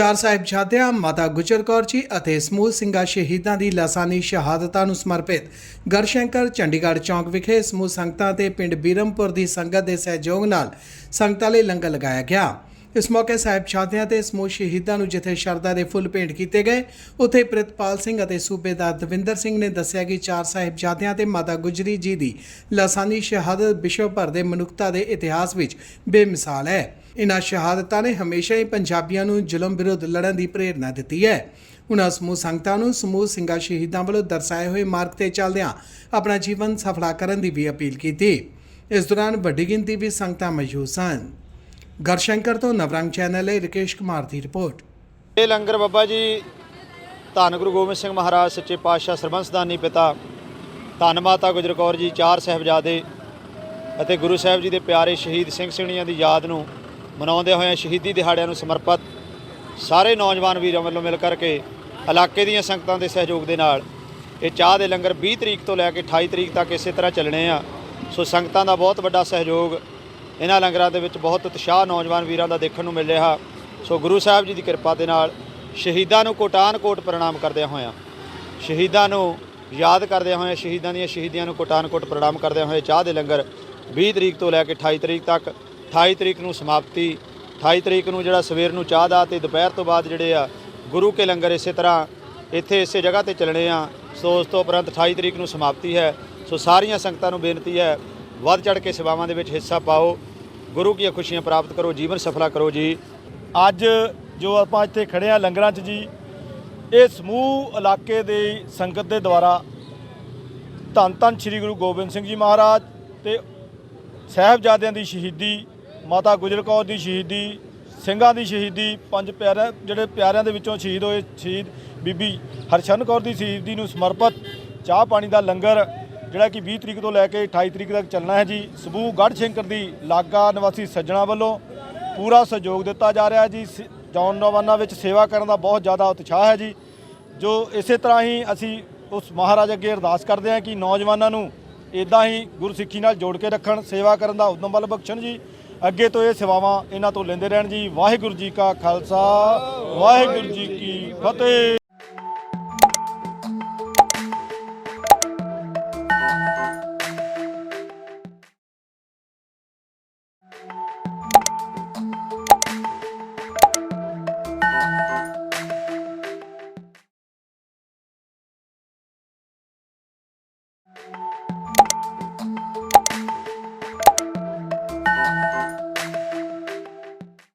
ਚਾਰ ਸਾਹਿਬਜ਼ਾਦਿਆਂ, ਮਾਤਾ ਗੁਜਰ ਕੌਰ ਜੀ ਅਤੇ ਸਮੂਹ ਸਿੰਘਾਂ ਸ਼ਹੀਦਾਂ ਦੀ ਲਾਸਾਨੀ ਸ਼ਹਾਦਤਾਂ ਨੂੰ ਸਮਰਪਿਤ ਗਰਸ਼ੰਕਰ ਚੰਡੀਗੜ੍ਹ ਚੌਂਕ ਵਿਖੇ ਸਮੂਹ ਸੰਗਤਾਂ ਤੇ ਪਿੰਡ ਬੀਰਮਪੁਰ ਦੀ ਸੰਗਤ ਦੇ ਸਹਿਯੋਗ ਨਾਲ ਸੰਗਤਾਂ ਲਈ ਲੰਗਰ ਲਗਾਇਆ ਗਿਆ। ਇਸ ਮੌਕੇ ਸਾਹਿਬਜ਼ਾਦਿਆਂ ਤੇ ਸਮੂਹ ਸ਼ਹੀਦਾਂ ਨੂੰ ਜਿੱਥੇ ਸ਼ਰਧਾ ਦੇ ਫੁੱਲ ਭੇਂਟ ਕੀਤੇ ਗਏ, ਉੱਥੇ ਪ੍ਰਿਤਪਾਲ ਸਿੰਘ ਅਤੇ ਸੂਬੇਦਾਰ ਦਵਿੰਦਰ ਸਿੰਘ ਨੇ ਦੱਸਿਆ ਕਿ ਚਾਰ ਸਾਹਿਬਜ਼ਾਦਿਆਂ ਤੇ ਮਾਤਾ ਗੁਜਰੀ ਜੀ ਦੀ ਲਾਸਾਨੀ ਸ਼ਹਾਦਤ ਵਿਸ਼ਵ ਭਰ ਦੇ ਮਨੁੱਖਤਾ ਦੇ ਇਤਿਹਾਸ ਵਿੱਚ ਬੇਮਿਸਾਲ ਹੈ। ਇਨ੍ਹਾਂ ਸ਼ਹਾਦਤਾਂ ਨੇ ਹਮੇਸ਼ਾ ਹੀ ਪੰਜਾਬੀਆਂ ਨੂੰ ਜ਼ੁਲਮ ਵਿਰੁੱਧ ਲੜਨ ਦੀ ਪ੍ਰੇਰਣਾ ਦਿੱਤੀ ਹੈ। ਉਹਨਾਂ ਸਮੂਹ ਸੰਗਤਾਂ ਨੂੰ ਸਮੂਹ ਸਿੰਘਾਂ ਸ਼ਹੀਦਾਂ ਵੱਲੋਂ ਦਰਸਾਏ ਹੋਏ ਮਾਰਗ ਤੇ ਚੱਲਦਿਆਂ ਆਪਣਾ ਜੀਵਨ ਸਫਲਾ ਕਰਨ ਦੀ ਵੀ ਅਪੀਲ ਕੀਤੀ। ਇਸ ਦੌਰਾਨ ਵੱਡੀ ਗਿਣਤੀ ਵਿੱਚ ਸੰਗਤਾਂ ਮੌਜੂਦ ਸਨ। ਗਰਸ਼ੰਕਰ ਤੋਂ ਨਵਰੰਗ ਚੈਨਲ ਲਈ ਰਕੇਸ਼ ਕੁਮਾਰ ਦੀ ਰਿਪੋਰਟ। ਇਹ ਲੰਗਰ ਬਾਬਾ ਜੀ ਧੰਨ ਗੁਰੂ ਗੋਬਿੰਦ ਸਿੰਘ ਮਹਾਰਾਜ, ਸੱਚੇ ਪਾਤਸ਼ਾਹ, ਸਰਬੰਸਦਾਨੀ ਪਿਤਾ, ਧੰਨ ਮਾਤਾ ਗੁਜਰ ਕੌਰ ਜੀ, ਚਾਰ ਸਾਹਿਬਜ਼ਾਦੇ ਅਤੇ ਗੁਰੂ ਸਾਹਿਬ ਜੀ ਦੇ ਪਿਆਰੇ ਸ਼ਹੀਦ ਸਿੰਘ ਸਿੰਘਣੀਆਂ ਦੀ ਯਾਦ ਨੂੰ ਮਨਾਉਂਦੇ ਹੋਏ ਸ਼ਹੀਦੀ ਦਿਹਾੜਿਆਂ ਨੂੰ ਸਮਰਪਿਤ ਸਾਰੇ ਨੌਜਵਾਨ ਵੀਰਾਂ ਵੱਲੋਂ ਮਿਲ ਕਰਕੇ ਇਲਾਕੇ ਦੀਆਂ ਸੰਗਤਾਂ ਦੇ ਸਹਿਯੋਗ ਦੇ ਨਾਲ ਇਹ ਚਾਹ ਦੇ ਲੰਗਰ 20 ਤਰੀਕ ਤੋਂ ਲੈ ਕੇ 28 ਤਰੀਕ ਤੱਕ ਇਸੇ ਤਰ੍ਹਾਂ ਚੱਲਣੇ ਆ। ਸੋ ਸੰਗਤਾਂ ਦਾ ਬਹੁਤ ਵੱਡਾ ਸਹਿਯੋਗ ਇਹਨਾਂ ਲੰਗਰਾਂ ਦੇ ਵਿੱਚ ਬਹੁਤ ਉਤਸ਼ਾਹ ਨੌਜਵਾਨ ਵੀਰਾਂ ਦਾ ਦੇਖਣ ਨੂੰ ਮਿਲ ਰਿਹਾ। ਸੋ ਗੁਰੂ ਸਾਹਿਬ ਜੀ ਦੀ ਕਿਰਪਾ ਦੇ ਨਾਲ ਸ਼ਹੀਦਾਂ ਨੂੰ ਕੋਟਾਨ ਕੋਟ ਪ੍ਰਣਾਮ ਕਰਦਿਆਂ ਹੋਇਆਂ, ਸ਼ਹੀਦਾਂ ਨੂੰ ਯਾਦ ਕਰਦਿਆਂ ਹੋਇਆਂ, ਸ਼ਹੀਦਾਂ ਦੀਆਂ ਸ਼ਹੀਦੀਆਂ ਨੂੰ ਕੋਟਾਨ ਕੋਟ ਪ੍ਰਣਾਮ ਕਰਦਿਆਂ ਹੋਏ ਚਾਹ ਦੇ ਲੰਗਰ 20 ਤਰੀਕ ਤੋਂ ਲੈ ਕੇ 28 ਤਰੀਕ ਤੱਕ 28 ਤਰੀਕ ਨੂੰ ਸਮਾਪਤੀ 28 ਤਰੀਕ ਨੂੰ ਜਿਹੜਾ ਸਵੇਰ ਨੂੰ ਚਾਹ ਦਾ ਤੇ ਦੁਪਹਿਰ ਤੋਂ ਬਾਅਦ ਜਿਹੜੇ ਆ ਗੁਰੂ ਕੇ ਲੰਗਰ ਇਸੇ ਤਰ੍ਹਾਂ ਇੱਥੇ ਇਸੇ ਜਗ੍ਹਾ ਤੇ ਚੱਲਣੇ ਆ। ਸੋ ਉਸ ਤੋਂ ਉਪਰੰਤ 28 ਤਰੀਕ ਨੂੰ ਸਮਾਪਤੀ ਹੈ। ਸੋ ਸਾਰੀਆਂ ਸੰਗਤਾਂ ਨੂੰ ਬੇਨਤੀ ਹੈ, ਵੱਧ ਚੜ ਕੇ ਸੇਵਾਵਾਂ ਦੇ ਵਿੱਚ ਹਿੱਸਾ ਪਾਓ। ਗੁਰੂ ਕੀ ਖੁਸ਼ੀਆਂ ਪ੍ਰਾਪਤ ਕਰੋ, ਜੀਵਨ ਸਫਲਾ ਕਰੋ ਜੀ। ਅੱਜ ਜੋ ਆਪਾਂ ਇੱਥੇ ਖੜੇ ਆ ਲੰਗਰਾਂ 'ਚ ਜੀ, ਇਹ ਸਮੂਹ ਇਲਾਕੇ ਦੇ ਸੰਗਤ ਦੇ ਦੁਆਰਾ ਧੰਨ ਧੰਨ ਸ੍ਰੀ ਗੁਰੂ ਗੋਬਿੰਦ ਸਿੰਘ ਜੀ ਮਹਾਰਾਜ ਤੇ ਸਾਹਿਬਜ਼ਾਦਿਆਂ ਦੀ ਸ਼ਹੀਦੀ, ਮਾਤਾ ਗੁਜਰ ਕੌਰ ਦੀ ਸ਼ਹੀਦੀ, ਸਿੰਘਾਂ ਦੀ ਸ਼ਹੀਦੀ, ਪੰਜ ਪਿਆਰਿਆਂ, ਜਿਹੜੇ ਪਿਆਰਿਆਂ ਦੇ ਵਿੱਚੋਂ ਸ਼ਹੀਦ ਹੋਏ ਸ਼ਹੀਦ ਬੀਬੀ ਹਰਸ਼ਨ ਕੌਰ ਦੀ ਸ਼ਹੀਦੀ ਨੂੰ ਸਮਰਪਿਤ ਚਾਹ ਪਾਣੀ ਦਾ ਲੰਗਰ ਜਿਹੜਾ ਕਿ 20 ਤਰੀਕ ਤੋਂ ਲੈ ਕੇ 28 ਤਰੀਕ ਤੱਕ ਚੱਲਣਾ ਹੈ ਜੀ। ਸਬੂ ਗੜ੍ਹ ਸ਼ੰਕਰ ਦੀ ਲਾਗਾ ਨਿਵਾਸੀ ਸੱਜਣਾ ਵੱਲੋਂ ਪੂਰਾ ਸਹਿਯੋਗ ਦਿੱਤਾ ਜਾ ਰਿਹਾ ਹੈ ਜੀ। ਸ- ਨੌਜਵਾਨਾਂ ਵਿੱਚ ਸੇਵਾ ਕਰਨ ਦਾ ਬਹੁਤ ਜ਼ਿਆਦਾ ਉਤਸ਼ਾਹ ਹੈ ਜੀ। ਜੋ ਇਸੇ ਤਰ੍ਹਾਂ ਹੀ ਅਸੀਂ ਉਸ ਮਹਾਰਾਜ ਅੱਗੇ ਅਰਦਾਸ ਕਰਦੇ ਹਾਂ ਕਿ ਨੌਜਵਾਨਾਂ ਨੂੰ ਇਦਾਂ ਹੀ ਗੁਰਸਿੱਖੀ ਨਾਲ ਜੋੜ ਕੇ ਰੱਖਣ, ਸੇਵਾ ਕਰਨ ਦਾ ਉਦਮ ਬਲ ਬਖਸ਼ਣ ਜੀ। ਅੱਗੇ ਤੋਂ ਇਹ ਸੇਵਾਵਾਂ ਇਹਨਾਂ ਤੋਂ ਲੈਂਦੇ ਰਹਿਣ ਜੀ। ਵਾਹਿਗੁਰੂ ਜੀ ਕਾ ਖਾਲਸਾ, ਵਾਹਿਗੁਰੂ ਜੀ ਕੀ ਫਤਿਹ।